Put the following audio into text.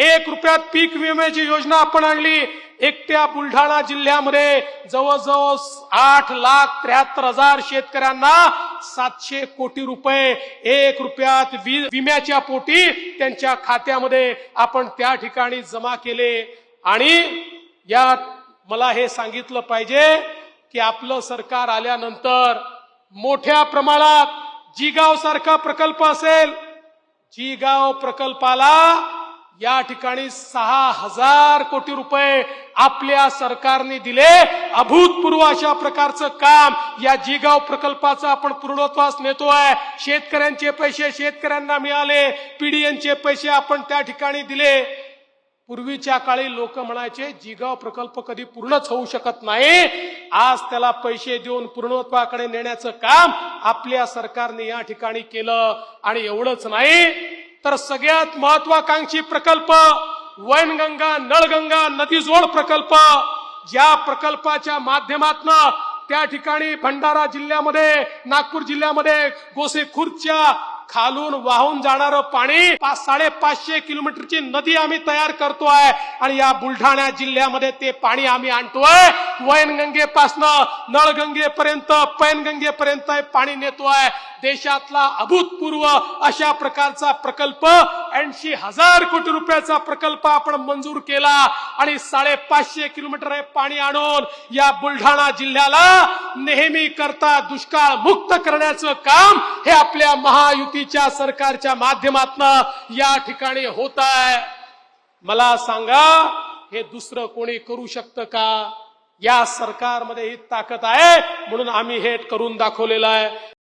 एक रुपयात पीक विम्याची योजना आपण आणली. एकट्या बुलढाणा जिल्ह्यामध्ये जवळजवळ आठ लाख त्र्याहत्तर हजार शेतकऱ्यांना सातशे कोटी रुपये एक रुपयात वि- विम्याच्या पोटी त्यांच्या खात्यामध्ये आपण त्या ठिकाणी जमा केले. आणि यात मला हे सांगितलं पाहिजे की आपलं सरकार आल्यानंतर मोठ्या प्रमाणात जिगाव सारखा प्रकल्प असेल. जिगाव प्रकल्पाला या ठिकाणी सहा हजार कोटी रुपये आपल्या सरकारने दिले. अभूतपूर्व अशा प्रकारचं काम या जिगाव प्रकल्पाचं आपण पूर्णत्वास नेतोय. शेतकऱ्यांचे पैसे शेतकऱ्यांना मिळाले. पीडीएनचे पैसे आपण त्या ठिकाणी दिले. पूर्वीच्या काळी लोक म्हणायचे जिगाव प्रकल्प कधी पूर्णच होऊ शकत नाही. आज त्याला पैसे देऊन पूर्णत्वाकडे नेण्याचं काम आपल्या सरकारने या ठिकाणी केलं. आणि एवढंच नाही तर सगळ्यात महत्वाकांक्षी प्रकल्प वैनगंगा नळगंगा नदीजोड प्रकल्प. ज्या प्रकल्पाच्या माध्यमातून त्या ठिकाणी भंडारा जिल्ह्यामध्ये नागपूर जिल्ह्यामध्ये गोसेखुर्दच्या खालून वाहून जाणारं पाणी पाच साडेपाचशे किलोमीटरची नदी आम्ही तयार करतोय आणि या बुलढाणा जिल्ह्यामध्ये ते पाणी आम्ही आणतोय. वैनगंगेपासनं नळगंगेपर्यंत पैनगंगेपर्यंत पाणी पाणी आहे. देशातला अभूतपूर्व अशा प्रकारचा प्रकल्प ऐंशी हजार कोटी रुपयाचा प्रकल्प आपण मंजूर केला आणि साडेपाचशे किलोमीटर हे पाणी आणून या बुलढाणा जिल्ह्याला नेहमी करता दुष्काळ मुक्त करण्याचं काम हे आपल्या महायुतीच्या सरकारच्या माध्यमातन या ठिकाणी होत आहे. मला सांगा हे दुसरं कोणी करू शकतं का? या सरकारमध्ये ही ताकद आहे म्हणून आम्ही हे करून दाखवलेलं आहे.